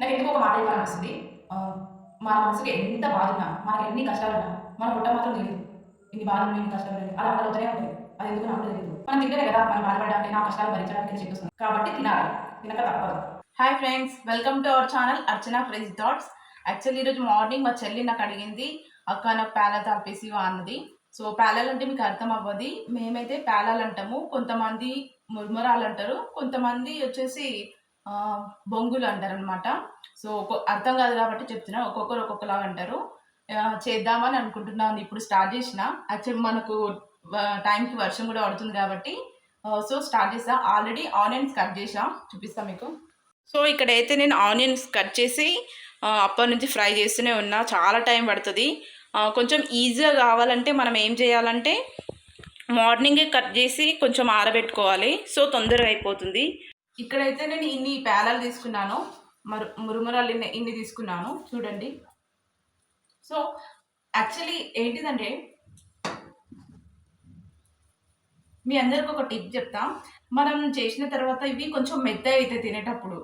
నాకు ఎందుకు ఒక మాట చెప్పాలనిపిస్తుంది. మన మనసుకి ఎంత బాధ ఉన్నా మనకి ఎన్ని కష్టాలు ఉన్నా మన పుట్ట మాత్రం తెలియదు. ఇన్ని బాధలు ఇన్ని కష్టాలు ఉన్నాయి. అలా అలా అవుతూనే ఉంటుంది. అది ఎందుకు నాకు తెలియదు. మనం తింటేనే కదా మనం బాధపడడానికి నా కష్టాలు భరించడానికి అని చెప్పేస్తుంది కాబట్టి తినాలి. తినక తప్పదు. Hi friends welcome to our channel Archana crazy thoughts actually ఈరోజు మార్నింగ్ మా చెల్లి నాకు అడిగింది అక్క నాకు పేల తాపేసి అన్నది. సో పేలాలు అంటే మీకు అర్థం అవ్వదు. మేమైతే పేలాలు అంటాము కొంతమంది మురుమురాలు అంటారు కొంతమంది వచ్చేసి బొంగులు అంటారు అనమాట సో ఒక్కో అర్థం కాదు కాబట్టి చెప్తున్నా ఒక్కొక్కరు ఒక్కొక్కలాగా అంటారు. చేద్దామని అనుకుంటున్నాను ఇప్పుడు స్టార్ట్ చేసిన. యాక్చువల్లీ మనకు టైంకి వర్షం కూడా పడుతుంది కాబట్టి సో స్టార్ట్ చేసా. ఆల్రెడీ ఆనియన్స్ కట్ చేసా. చూపిస్తా మీకు. సో ఇక్కడైతే నేను ఆనియన్స్ కట్ చేసి అప్పటి నుంచి ఫ్రై చేస్తూనే ఉన్నా. చాలా టైం పడుతుంది. కొంచెం ఈజీగా కావాలంటే మనం ఏం చేయాలంటే మార్నింగే కట్ చేసి కొంచెం ఆరబెట్టుకోవాలి. సో తొందరగా అయిపోతుంది. ఇక్కడైతే నేను ఇన్ని పేలాలు తీసుకున్నాను. మరు మురుమురాలు ఇన్ని ఇన్ని తీసుకున్నాను. చూడండి. సో యాక్చువల్లీ ఏంటిదంటే మీ అందరికి ఒక టిప్ చెప్తా. మనం చేసిన తర్వాత ఇవి కొంచెం మెత్త అయితే తినేటప్పుడు.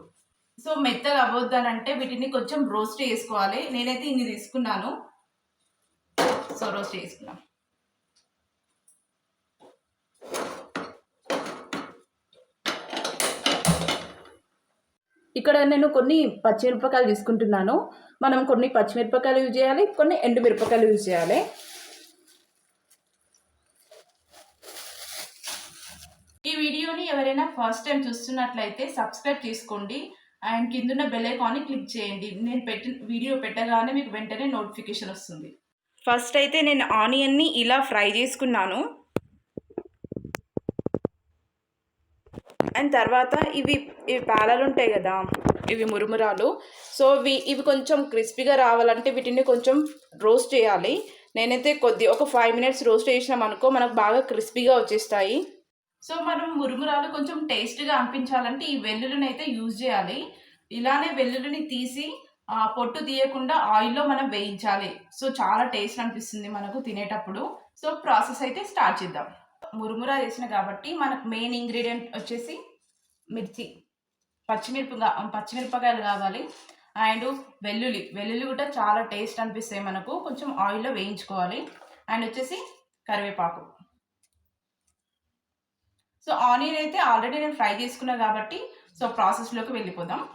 సో మెత్తగా అవ్వద్దానంటే వీటిని కొంచెం రోస్ట్ చేసుకోవాలి. నేనైతే ఇన్ని తీసుకున్నాను. సో రోస్ట్ చేసుకున్నాను ఇక్కడ నేను కొన్ని పచ్చిమిరపకాయలు తీసుకుంటున్నాను. మనం కొన్ని పచ్చిమిరపకాయలు యూజ్ చేయాలి కొన్ని ఎండు మిరపకాయలు యూజ్ చేయాలి. ఈ వీడియోని ఎవరైనా ఫస్ట్ టైం చూస్తున్నట్లయితే సబ్స్క్రైబ్ చేసుకోండి. అండ్ కిందున్న బెల్ ఐకాన్ని క్లిక్ చేయండి. నేను పెట్టిన వీడియో పెట్టగానే మీకు వెంటనే నోటిఫికేషన్ వస్తుంది. ఫస్ట్ అయితే నేను ఆనియన్ని ఇలా ఫ్రై చేసుకున్నాను. అండ్ తర్వాత ఇవి ఇవి పేలలు ఉంటాయి కదా. ఇవి మురుమురాలు. సో ఇవి ఇవి కొంచెం క్రిస్పీగా రావాలంటే వీటిని కొంచెం రోస్ట్ చేయాలి. నేనైతే కొద్ది ఒక ఫైవ్ మినిట్స్ రోస్ట్ చేసినాం అనుకో మనకు బాగా క్రిస్పీగా వచ్చేస్తాయి. సో మనం మురుమురాలు కొంచెం టేస్ట్గా అనిపించాలంటే ఈ వెల్లుల్లిని అయితే యూజ్ చేయాలి. ఇలానే వెల్లుల్లిని తీసి పొట్టు తీయకుండా ఆయిల్లో మనం వేయించాలి. సో చాలా టేస్ట్ అనిపిస్తుంది మనకు తినేటప్పుడు. సో ప్రాసెస్ అయితే స్టార్ట్ చేద్దాం. మురుమురా చేసిన కాబట్టి మనకు మెయిన్ ఇంగ్రీడియంట్ వచ్చేసి మిర్చి పచ్చిమిరపగా పచ్చిమిరపకాయలు కావాలి. అండ్ వెల్లుల్లి వెల్లుల్లి కూడా చాలా టేస్ట్ అనిపిస్తాయి మనకు. కొంచెం ఆయిల్లో వేయించుకోవాలి. అండ్ వచ్చేసి కరివేపాకు. సో ఆనియన్ అయితే ఆల్రెడీ నేను ఫ్రై చేసుకున్నా కాబట్టి సో ప్రాసెస్లోకి వెళ్ళిపోదాం.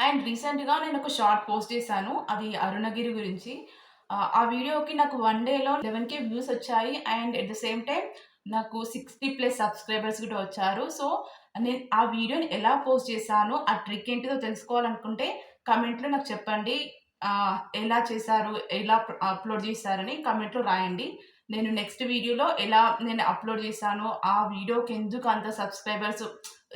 అండ్ రీసెంట్గా నేను ఒక షార్ట్ పోస్ట్ చేశాను అది అరుణగిరి గురించి. ఆ, ఆ వీడియోకి నాకు వన్ డేలో లెవెన్ కే వ్యూస్ వచ్చాయి. And at the same time నాకు సిక్స్టీ ప్లస్ సబ్స్క్రైబర్స్ కూడా వచ్చారు. సో నేను ఆ వీడియోని ఎలా పోస్ట్ చేశాను ఆ ట్రిక్ ఏంటిదో తెలుసుకోవాలనుకుంటే కమెంట్లో నాకు చెప్పండి. ఎలా చేశారు ఎలా అప్లోడ్ చేశారని కమెంట్లో రాయండి. నేను నెక్స్ట్ వీడియోలో ఎలా నేను అప్లోడ్ చేశాను ఆ వీడియోకి ఎందుకు అంత సబ్స్క్రైబర్స్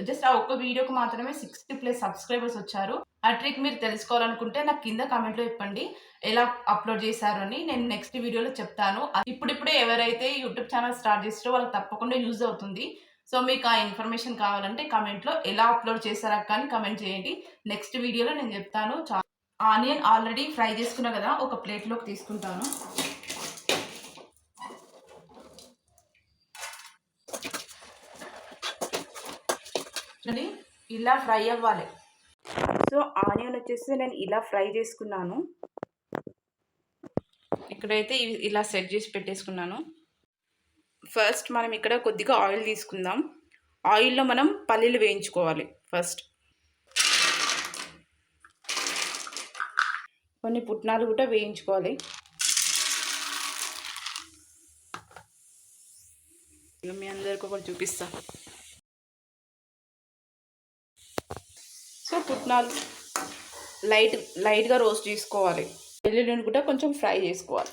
జస్ట్ ఆ ఒక్క వీడియోకి మాత్రమే సిక్స్టీ ప్లస్ సబ్స్క్రైబర్స్ వచ్చారు. ఆ ట్రిక్ మీరు తెలుసుకోవాలనుకుంటే నాకు కింద కమెంట్లో చెప్పండి ఎలా అప్లోడ్ చేశారు అని నేను నెక్స్ట్ వీడియోలో చెప్తాను. ఇప్పుడిప్పుడే ఎవరైతే యూట్యూబ్ ఛానల్ స్టార్ట్ చేస్తారో వాళ్ళకి తప్పకుండా యూజ్ అవుతుంది. సో మీకు ఆ ఇన్ఫర్మేషన్ కావాలంటే కమెంట్లో ఎలా అప్లోడ్ చేశారా కానీ కమెంట్ చేయండి. నెక్స్ట్ వీడియోలో నేను చెప్తాను. ఆనియన్ ఆల్రెడీ ఫ్రై చేసుకున్నా కదా ఒక ప్లేట్లోకి తీసుకుంటాను. ఇలా ఫ్రై అవ్వాలి. సో ఆనియన్ వచ్చేసి నేను ఇలా ఫ్రై చేసుకున్నాను. ఇక్కడైతే ఇవి ఇలా సెట్ చేసి పెట్టేసుకున్నాను. ఫస్ట్ మనం ఇక్కడ కొద్దిగా ఆయిల్ తీసుకుందాం. ఆయిల్లో మనం పల్లీలు వేయించుకోవాలి ఫస్ట్. కొన్ని పుట్నాలు కూడా వేయించుకోవాలి. మీ అందరికి ఒకటి చూపిస్తా. సో పుట్నాలు లైట్ లైట్గా రోస్ట్ చేసుకోవాలి. వెల్లుల్లిని కూడా కొంచెం ఫ్రై చేసుకోవాలి.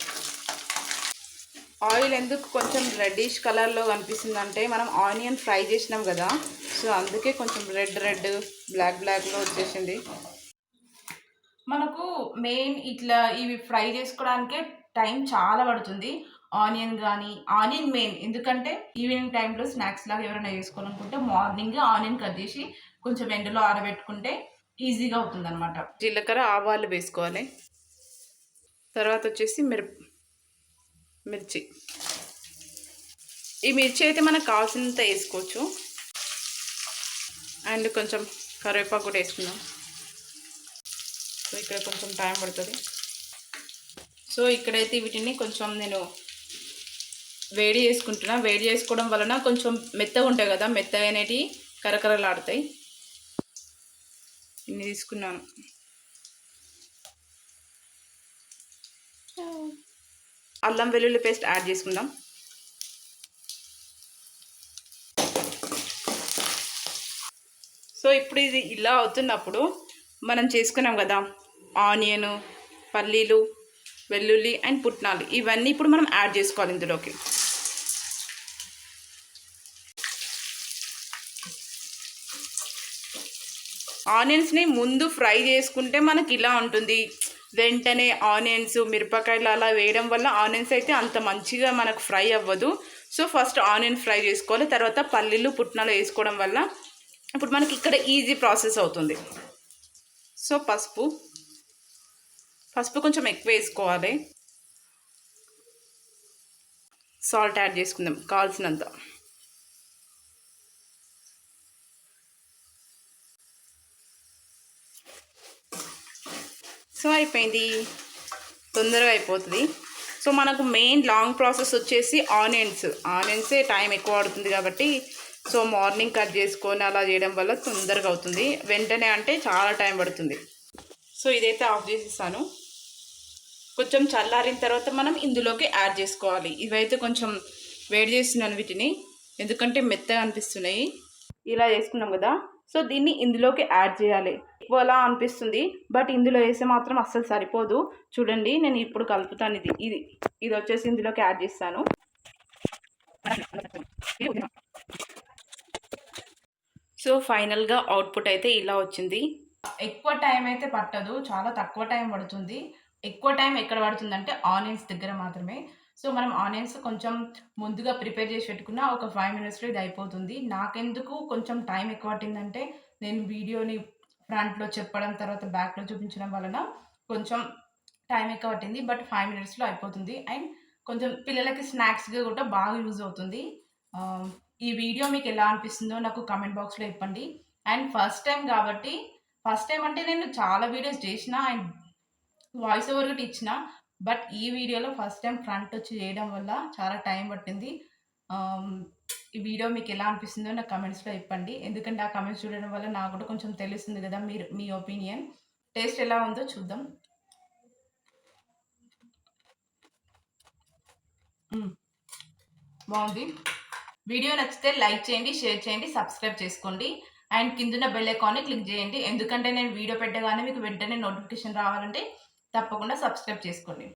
ఆయిల్ ఎందుకు కొంచెం రెడ్డిష్ కలర్లో కనిపిస్తుందంటే మనం ఆనియన్ ఫ్రై చేసినాం కదా. సో అందుకే కొంచెం రెడ్ రెడ్ బ్లాక్ బ్లాక్లో వచ్చేసింది. మనకు మెయిన్ ఇట్లా ఇవి ఫ్రై చేసుకోవడానికే టైం చాలా పడుతుంది. ఆనియన్ కానీ ఆనియన్ మెయిన్ ఎందుకంటే ఈవినింగ్ టైంలో స్నాక్స్ లాగా ఎవరైనా చేసుకోవాలనుకుంటే మార్నింగ్ ఆనియన్ కట్ చేసి కొంచెం ఎండలో ఆరబెట్టుకుంటే ఈజీగా అవుతుంది అనమాట జీలకర్ర ఆవాలు వేసుకోవాలి. తర్వాత వచ్చేసి మిరప మిర్చి. ఈ మిర్చి అయితే మనకు కావాల్సినంత వేసుకోవచ్చు. అండ్ కొంచెం కరివేపాకు కూడా వేసుకుందాం. సో ఇక్కడ కొంచెం టైం పడుతుంది. సో ఇక్కడైతే వీటిని కొంచెం నేను వేడి చేసుకుంటున్నా. వేడి చేసుకోవడం వలన కొంచెం మెత్తగా ఉంటాయి కదా మెత్తగా అనేటివి కరకరలాడతాయి. ఇన్ని తీసుకున్నాను. అల్లం వెల్లుల్లి పేస్ట్ యాడ్ చేసుకుందాం. సో ఇప్పుడు ఇది ఇలా అవుతున్నప్పుడు మనం చేసుకున్నాం కదా ఆనియను పల్లీలు వెల్లుల్లి అండ్ పుట్నాలు ఇవన్నీ ఇప్పుడు మనం యాడ్ చేసుకోవాలి ఇందులోకి. ఆనియన్స్ని ముందు ఫ్రై చేసుకుంటే మనకి ఇలా ఉంటుంది. వెంటనే ఆనియన్స్ మిరపకాయలు అలా వేయడం వల్ల ఆనియన్స్ అయితే అంత మంచిగా మనకు ఫ్రై అవ్వదు. సో ఫస్ట్ ఆనియన్ ఫ్రై చేసుకోవాలి. తర్వాత పల్లీలు పుట్నాలు వేసుకోవడం వల్ల ఇప్పుడు మనకి ఇక్కడ ఈజీ ప్రాసెస్ అవుతుంది. సో పసుపు. పసుపు కొంచెం ఎక్కువ వేసుకోవాలి. సాల్ట్ యాడ్ చేసుకుందాం. కావాల్సినంత. సో అయిపోయింది తొందరగా అయిపోతుంది సో మనకు మెయిన్ లాంగ్ ప్రాసెస్ వచ్చేసి ఆనియన్స్. ఆనియన్సే టైం ఎక్కువ పడుతుంది కాబట్టి సో మార్నింగ్ కట్ చేసుకొని అలా చేయడం వల్ల తొందరగా అవుతుంది. వెంటనే అంటే చాలా టైం పడుతుంది. సో ఇదైతే ఆఫ్ చేసేసాను. కొంచెం చల్లారిన తర్వాత మనం ఇందులోకి యాడ్ చేసుకోవాలి. ఇవైతే కొంచెం వేడి చేస్తున్నాను వీటిని. ఎందుకంటే మెత్తగా అనిపిస్తున్నాయి. ఇలా చేసుకున్నాం కదా. సో దీన్ని ఇందులోకి యాడ్ చేయాలి. ఎక్కువలా అనిపిస్తుంది. బట్ ఇందులో వేస్తే మాత్రం అస్సలు సరిపోదు. చూడండి నేను ఇప్పుడు కలుపుతాను ఇది. ఇది ఇది వచ్చేసి ఇందులోకి యాడ్ చేస్తాను. సో ఫైనల్గా అవుట్పుట్ అయితే ఇలా వచ్చింది. ఎక్కువ టైం అయితే పట్టదు. చాలా తక్కువ టైం పడుతుంది. ఎక్కువ టైం ఎక్కడ పడుతుంది అంటే ఆనియన్స్ దగ్గర మాత్రమే. సో మనం ఆనియన్స్ కొంచెం ముందుగా ప్రిపేర్ చేసి పెట్టుకున్న ఒక ఫైవ్ మినిట్స్లో ఇది అయిపోతుంది. నాకెందుకు కొంచెం టైం ఎక్కువ పట్టిందంటే నేను వీడియోని ఫ్రంట్లో చెప్పడం తర్వాత బ్యాక్లో చూపించడం వలన కొంచెం టైం ఎక్కువ పట్టింది. బట్ ఫైవ్ మినిట్స్లో అయిపోతుంది. అండ్ కొంచెం పిల్లలకి స్నాక్స్గా కూడా బాగా యూజ్ అవుతుంది. ఈ వీడియో మీకు ఎలా అనిపిస్తుందో నాకు కామెంట్ బాక్స్లో ఇవ్వండి అండ్ ఫస్ట్ టైం కాబట్టి ఫస్ట్ టైం అంటే నేను చాలా వీడియోస్ చేసిన అండ్ వాయిస్ ఓవర్ కూడా ఇచ్చిన బట్ ఈ వీడియోలో ఫస్ట్ టైం ఫ్రంట్ వచ్చి చేయడం వల్ల చాలా టైం పట్టింది. ఈ వీడియో మీకు ఎలా అనిపిస్తుందో నాకు కమెంట్స్లో ఇప్పండి ఎందుకంటే ఆ కమెంట్స్ చూడడం వల్ల నాకు కూడా కొంచెం తెలుస్తుంది కదా మీరు మీ ఒపీనియన్ టేస్ట్ ఎలా ఉందో చూద్దాం. బాగుంది. వీడియో నచ్చితే లైక్ చేయండి షేర్ చేయండి సబ్స్క్రైబ్ చేసుకోండి. అండ్ కిందున్న బెల్ ఐకాన్ని క్లిక్ చేయండి. ఎందుకంటే నేను వీడియో పెట్టగానే మీకు వెంటనే నోటిఫికేషన్ రావాలంటే తప్పకుండా సబ్స్క్రైబ్ చేసుకోండి.